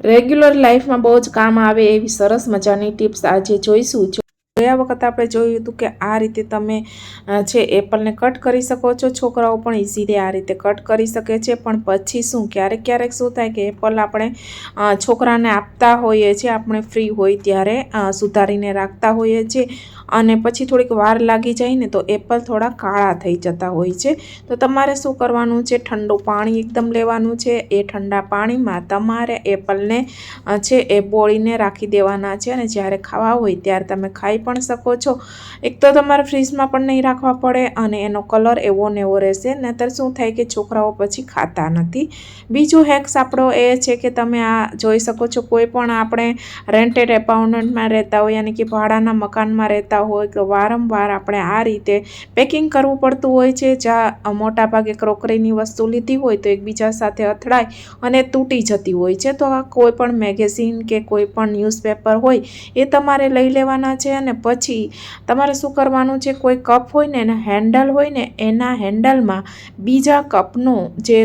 Regular લાઈફમાં બહુ જ કામ આવે એવી સરસ મજાની ટિપ્સ આજે જોઈશું. ગયા વખત આપણે જોયું હતું કે આ રીતે તમે છે એપલને કટ કરી શકો છો. છોકરાઓ પણ ઇઝીલી આ રીતે કટ કરી શકે છે. પણ પછી શું? ક્યારેક ક્યારેક શું થાય કે એપલ આપણે છોકરાને આપતા હોઈએ છીએ. આપણે ફ્રી હોય ત્યારે સુધારીને રાખતા હોઈએ છીએ. અને પછી થોડીક વાર લાગી જાય ને તો એપલ થોડા કાળા થઈ જતા હોય છે. તો તમારે શું કરવાનું છે? ઠંડુ પાણી એકદમ લેવાનું છે. એ ઠંડા પાણીમાં તમારે એપલને છે એ બોળીને રાખી દેવાના છે અને જ્યારે ખાવા હોય ત્યારે તમે ખાઈ પણ શકો છો. એક તો તમારે ફ્રીજમાં પણ નહીં રાખવા પડે અને એનો કલર એવો ને એવો રહેશે. નહીતર શું થાય કે છોકરાઓ પછી ખાતા નથી. બીજું હેક્સ આપણો એ છે કે તમે આ જોઈ શકો છો કોઈ પણ આપણે રેન્ટેડ એપાર્ટમેન્ટમાં રહેતા હોય, યાની કે ભાડાના મકાનમાં રહેતા હોય કે વારંવાર આપણે આ રીતે પેકિંગ કરવું પડતું હોય છે, જ્યાં મોટાભાગે ક્રોકરીની વસ્તુ લીધી હોય તો એકબીજા સાથે અથડાય અને તૂટી જતી હોય છે. તો આ કોઈ પણ મેગેઝિન કે કોઈ પણ ન્યૂઝપેપર હોય એ તમારે લઈ લેવાના છે અને પછી તમારે શું કરવાનું છે, કોઈ કપ હોય ને, એના હેન્ડલ હોય ને, એના હેન્ડલમાં બીજા કપનો જે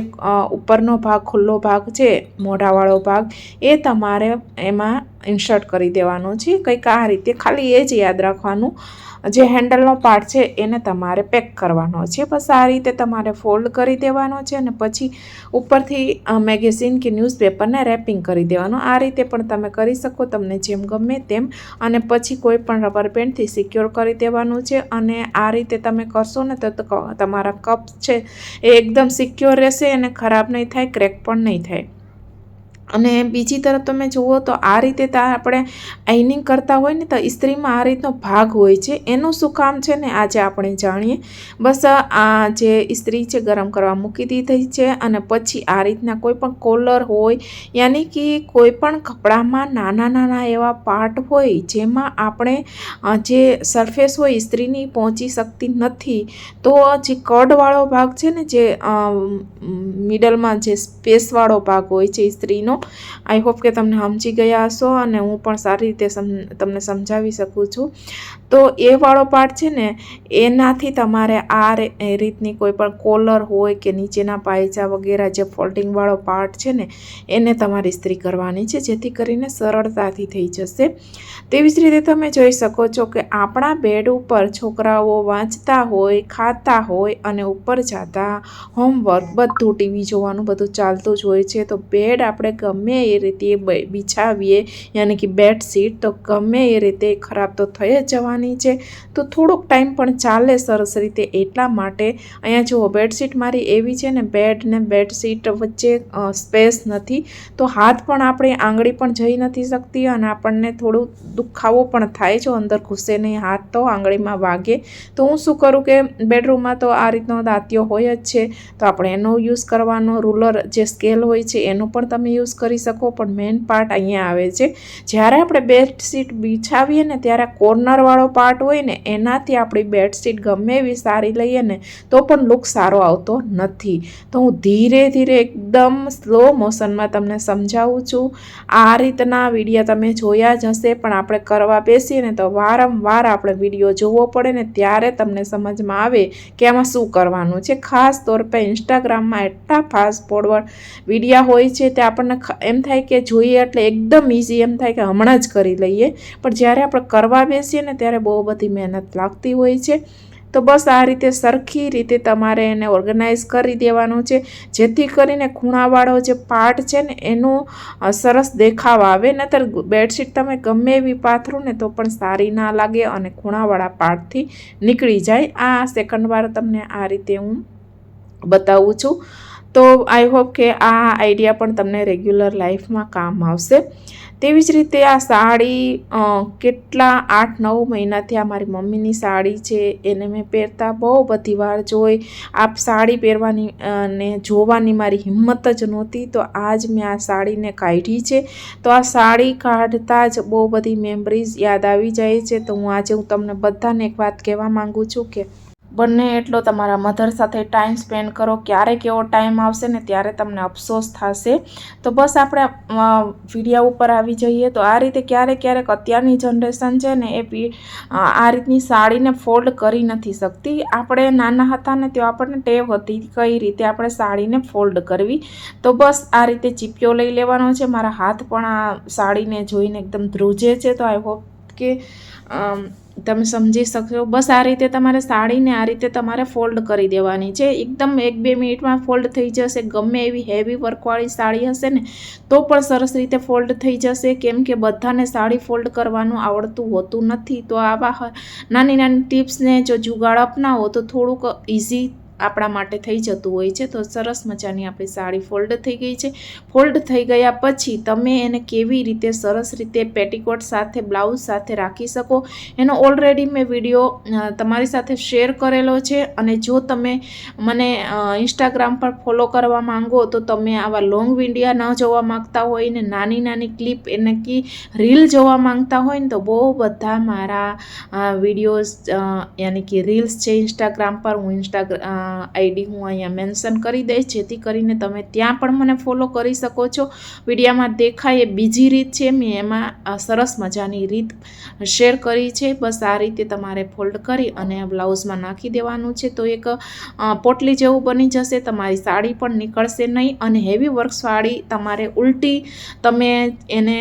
ઉપરનો ભાગ, ખુલ્લો ભાગ છે, મોઢાવાળો ભાગ, એ તમારે એમાં ઇન્સર્ટ કરી દેવાનો છે. કંઈક આ રીતે ખાલી એ જ યાદ રાખવાનું. જે હેન્ડલનો પાર્ટ છે, એને તમારે પેક કરવાનો છે. બસ આ રીતે તમારે ફોલ્ડ કરી દેવાનો છે અને પછી ઉપરથી મેગેઝિન કે ન્યૂઝપેપરને રેપિંગ કરી દેવાનું. આ રીતે પણ તમે કરી શકો, તમને જેમ ગમે તેમ. અને પછી કોઈ પણ રબર બેન્ડથી સિક્યોર કરી દેવાનું છે. અને આ રીતે તમે કરશો ને તો તમારા કપ છે, એ એકદમ સિક્યોર રહેશે અને ખરાબ નહીં થાય ક્રેક પણ નહીં થાય. અને બીજી તરફ તમે જુઓ તો આ રીતે આપણે આઈનિંગ કરતા હોય ને તો ઇસ્ત્રીમાં આ રીતનો ભાગ હોય છે એનું શું કામ છે ને આજે આપણે જાણીએ બસ આ જે ઇસ્ત્રી છે ગરમ કરવા મૂકી દીધી છે અને પછી આ રીતના કોઈ પણ કોલર હોય યાની કે કોઈ પણ કપડામાં નાના નાના એવા પાર્ટ હોય જેમાં આપણે જે સરફેસ હોય ઇસ્ત્રીની પહોંચી શકતી નથી તો જે કડવાળો ભાગ છે ને જે મિડલમાં જે સ્પેસવાળો ભાગ હોય છે ઇસ્ત્રીનો આઈ હોપ કે તમને સમજી ગયા હશો અને હું પણ સારી રીતે તમને સમજાવી શકું છું. તો એ વાળો પાર્ટ છે ને, એનાથી તમારે આ રીતની કોઈ પણ કોલર હોય કે નીચેના પાયચા વગેરે જે ફોલ્ડિંગવાળો પાર્ટ છે ને, એને તમારે ઇસ્ત્રી કરવાની છે, જેથી કરીને સરળતાથી થઈ જશે. તેવી જ રીતે તમે જોઈ શકો છો કે આપણા બેડ ઉપર છોકરાઓ વાંચતા હોય, ખાતા હોય અને ઉપર જતા હોમવર્ક બધું ટીવી જોવાનું બધું ચાલતું જ હોય છે. તો બેડ આપણે ગમે એ રીતે એ બિછાવીએ. યાની કે બેડશીટ તો ગમે એ રીતે ખરાબ તો થઈ જ જવાની છે. તો થોડોક ટાઈમ પણ ચાલે સરસ રીતે એટલા માટે. અહીંયા જુઓ બેડશીટ મારી એવી છે ને બેડ ને બેડશીટ વચ્ચે સ્પેસ નથી. તો હાથ પણ આપણે આંગળી પણ જઈ નથી શકતી અને આપણને થોડું દુખાવો પણ થાય જો અંદર ઘૂસે નહીં હાથ તો, આંગળીમાં વાગે. તો હું શું કરું કે બેડરૂમમાં તો આ રીતનો દાંતિયો હોય જ છે. તો આપણે એનો યુઝ કરવાનો રૂલર જે સ્કેલ હોય છે, એનો પણ તમે યુઝ કરી શકો, પણ મેઇન પાર્ટ અહીંયા આવે છે. જ્યારે આપણે બેડશીટ બિછાવીએ ને ત્યારે કોર્નરવાળો પાર્ટ હોય ને, એનાથી આપણી બેડશીટ ગમે એવી સારી લઈએ ને, તો પણ લુક સારો આવતો નથી. તો હું ધીરે ધીરે એકદમ સ્લો મોશનમાં તમને સમજાવું છું. આ રીતના વીડિયો તમે જોયા જ હશે, પણ આપણે કરવા બેસીએ ને તો વારંવાર આપણે વીડિયો જોવો પડે ને, ત્યારે તમને સમજમાં આવે કે આમાં શું કરવાનું છે. ખાસ તોર પર ઇન્સ્ટાગ્રામમાં એટલા ફાસ્ટ ફોરવર્ડ વિડીયા હોય છે તે આપણને એમ થાય કે જોઈએ એટલે એકદમ ઇઝી એમ થાય કે હમણાં જ કરી લઈએ. પણ જ્યારે આપણે કરવા બેસીએ ને ત્યારે બહુ બધી મહેનત લાગતી હોય છે. તો બસ આ રીતે સરખી રીતે તમારે એને ઓર્ગેનાઇઝ કરી દેવાનું છે. જેથી કરીને ખૂણાવાળો જે પાર્ટ છે ને એનું સરસ દેખાવ આવે. નહીતર બેડશીટ તમે ગમે એવી પાથરો ને તો પણ સારી ના લાગે અને ખૂણાવાળા પાર્ટથી નીકળી જાય. આ સેકન્ડ વાર તમને આ રીતે હું બતાવું છું. તો આઈ હોપ કે આ આઈડિયા પણ તમને રેગ્યુલર લાઈફમાં કામ આવશે. તેવી જ રીતે આ સાડી કેટલા આઠ નવ મહિનાથી આ મારી મમ્મીની સાડી છે, એને મેં પહેરતા બહુ બધી વાર જોઈ. આ સાડી પહેરવાની ને જોવાની મારી હિંમત જ નહોતી, તો આજ મેં આ સાડીને કાઢી છે. તો આ સાડી કાઢતા જ બહુ બધી મેમરીઝ યાદ આવી જાય છે. તો હું આજે હું તમને બધાને એક વાત કહેવા માગું છું કે બંને એટલો તમારા મધર સાથે ટાઈમ સ્પેન્ડ કરો ક્યારે કેવો ટાઈમ આવશે ને ત્યારે તમને અફસોસ થશે. તો બસ આપણે વિડીયા ઉપર આવી જઈએ. તો આ રીતે ક્યારેક ક્યારેક અત્યારની જનરેશન છે ને એ આ રીતની સાડીને ફોલ્ડ કરી નથી શકતી. આપણે નાના હતા ને તો આપણને ટેવ હતી કઈ રીતે આપણે સાડીને ફોલ્ડ કરવી. તો બસ આ રીતે ચીપિયો લઈ લેવાનો છે. મારા હાથ પણ આ સાડીને જોઈને એકદમ ધ્રુજે છે. તો આઈ હોપ કે તમે સમજી શકશો. બસ આ રીતે તમારે સાડીને આ રીતે તમારે ફોલ્ડ કરી દેવાની છે. એકદમ એક બે મિનિટમાં ફોલ્ડ થઈ જશે. ગમે એવી હેવી વર્કવાળી સાડી હશે ને, તો પણ સરસ રીતે ફોલ્ડ થઈ જશે. કેમ કે બધાને સાડી ફોલ્ડ કરવાનું આવડતું હોતું નથી. તો આવા નાની નાની ટિપ્સને જો જુગાડ અપનાવો તો થોડુંક ઇઝી આપણા માટે થઈ જતું હોય છે, તો સરસ મજાની આપણી સાડી ફોલ્ડ થઈ ગઈ છે. ફોલ્ડ થઈ ગયા પછી તમે એને કેવી રીતે સરસ રીતે પેટીકોટ સાથે, બ્લાઉઝ સાથે રાખી શકો? એનો ઓલરેડી મેં વીડિયો તમારી સાથે શેર કરેલો છે અને જો તમે મને ઇન્સ્ટાગ્રામ પર ફોલો કરવા માંગો તો તમે આવા લોંગ વિડીયા ન જોવા માંગતા હોય ને નાની નાની ક્લિપ એને કી રીલ જોવા માંગતા હોય ને તો બહુ બધા મારા વિડીયોઝ યાની કે રીલ્સ છે ઇન્સ્ટાગ્રામ પર હું ઇન્સ્ટાગ્રામ આઈડી હું અહીંયા મેન્શન કરી દઈશ, જેથી કરીને તમે ત્યાં પણ મને ફોલો કરી શકો છો. વિડીયામાં દેખાય એ બીજી રીત છે, મેં એમાં સરસ મજાની રીત શેર કરી છે. બસ આ રીતે તમારે ફોલ્ડ કરી અને બ્લાઉઝમાં નાખી દેવાનું છે. તો એક પોટલી જેવું બની જશે, તમારી સાડી પણ નીકળશે નહીં. અને હેવી વર્ક સાડી તમારે ઉલટી તમે એને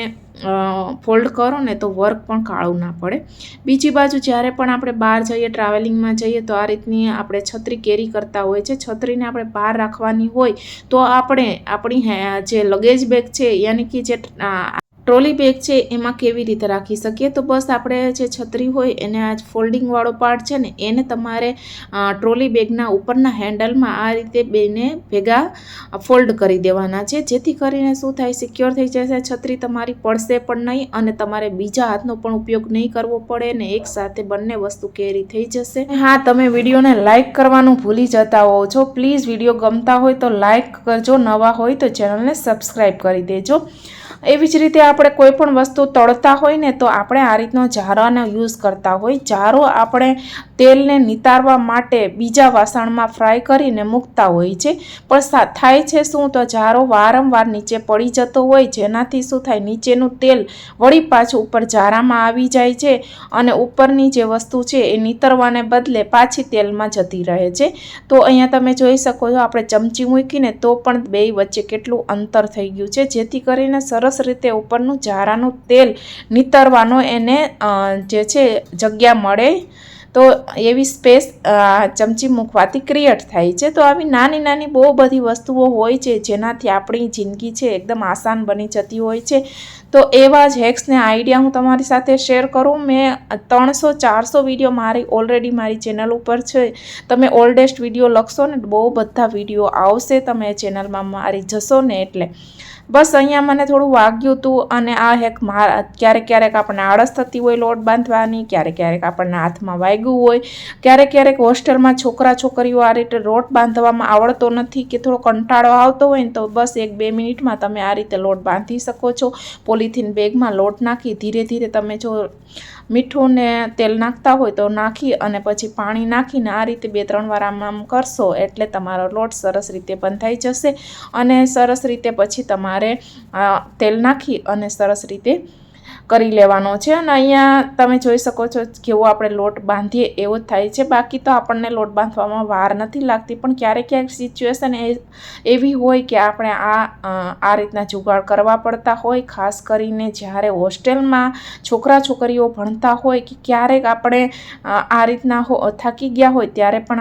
ફોલ્ડ કરો ને તો વર્ક પણ કાળું ના પડે. બીજી બાજુ જ્યારે પણ આપણે બહાર જઈએ ટ્રાવેલિંગમાં જઈએ, તો આ રીતની આપણે છત્રી કેરી કરતા હોય છે. છત્રીને આપણે બહાર રાખવાની હોય તો આપણે આપણી જે લગેજ બેગ છે, યાની કે જે ટ્રોલી બેગ છે એમાં કેવી રીતે રાખી શકીએ? તો બસ આપણે જે છત્રી હોય એને આ ફોલ્ડિંગવાળો પાર્ટ છે ને, એને તમારે ટ્રોલી બેગના ઉપરના હેન્ડલમાં આ રીતે બેને ભેગા ફોલ્ડ કરી દેવાના છે. જેથી કરીને શું થાય, સિક્યોર થઈ જશે, છત્રી તમારી પડશે પણ નહીં અને તમારે બીજા હાથનો પણ ઉપયોગ નહીં કરવો પડે ને એક સાથે બંને વસ્તુ કેરી થઈ જશે. હા, તમે વિડીયોને લાઇક કરવાનું ભૂલી જતા હોવ છો. પ્લીઝ વીડિયો ગમતા હોય તો લાઇક કરજો, નવા હોય તો ચેનલને સબસ્ક્રાઈબ કરી દેજો. એવી જ રીતે આપણે કોઈ પણ વસ્તુ તળતા હોય ને તો આપણે આ રીતનો જારાનો યુઝ કરતા હોય. જારો આપણે તેલને નિતારવા માટે બીજા વાસણમાં ફ્રાય કરીને મૂકતા હોય છે. પણ થાય છે શું તો જારો વારંવાર નીચે પડી જતો હોય, જેનાથી શું થાય, નીચેનું તેલ વળી પાછું ઉપર જારામાં આવી જાય છે અને ઉપરની જે વસ્તુ છે એ નીતરવાને બદલે પાછી તેલમાં જતી રહે છે. તો અહીંયા તમે જોઈ શકો છો, આપણે ચમચી મૂકીને તો પણ બે વચ્ચે કેટલું અંતર થઈ ગયું છે, જેથી કરીને સરસ રીતે ઉપરનું જારાનું તેલ નીતરવાનો એને જે છે, જગ્યા મળે. તો એવી સ્પેસ ચમચી મૂકવાથી ક્રિએટ થાય છે. તો આવી નાની નાની બહુ બધી વસ્તુઓ હોય છે, જેનાથી આપણી જિંદગી છે એકદમ આસાન બની જતી હોય છે. તો એવા જ હેક્સને આઈડિયા હું તમારી સાથે શેર કરું. મેં ત્રણસો, ચારસો વીડિયો મારી ઓલરેડી મારી ચેનલ ઉપર છે. તમે ઓલ્ડેસ્ટ વીડિયો લખશો ને બહુ બધા વીડિયો આવશે, તમે ચેનલમાં મારી જશો ને એટલે. બસ અહીંયા મને થોડું વાગ્યું હતું અને આ હેક માર, ક્યારેક ક્યારેક આપણને આળસ થતી હોય લોટ બાંધવાની, ક્યારેક ક્યારેક આપણને હાથમાં વાગ્યું હોય, ક્યારેક ક્યારેક હોસ્ટેલમાં છોકરા છોકરીઓ આ રીતે લોટ બાંધવામાં આવડતો નથી કે થોડો કંટાળો આવતો હોય ને તો બસ એક બે મિનિટમાં તમે આ રીતે લોટ બાંધી શકો છો. પોલિથીન બેગમાં લોટ નાખી, ધીરે ધીરે તમે જો મીઠું ને તેલ નાખતા હોય તો નાખી અને પછી પાણી નાખીને આ રીતે બે ત્રણ વાર આમ આમ કરશો એટલે તમારો લોટ સરસ રીતે બંધાઈ જશે અને સરસ રીતે પછી તમારે અ, તેલ નાખી અને સરસ રીતે કરી લેવાનો છે. અને અહીંયા તમે જોઈ શકો છો કેવો આપણે લોટ બાંધીએ એવો જ થાય છે. બાકી તો આપણને લોટ બાંધવામાં વાર નથી લાગતી પણ ક્યારેક ક્યારેક સિચ્યુએશન એવી હોય કે આપણે આ આ રીતના જુગાડ કરવા પડતા હોય ખાસ કરીને જ્યારે હોસ્ટેલમાં છોકરા છોકરીઓ ભણતા હોય કે ક્યારેક આપણે આ રીતના થાકી ગયા હોય ત્યારે પણ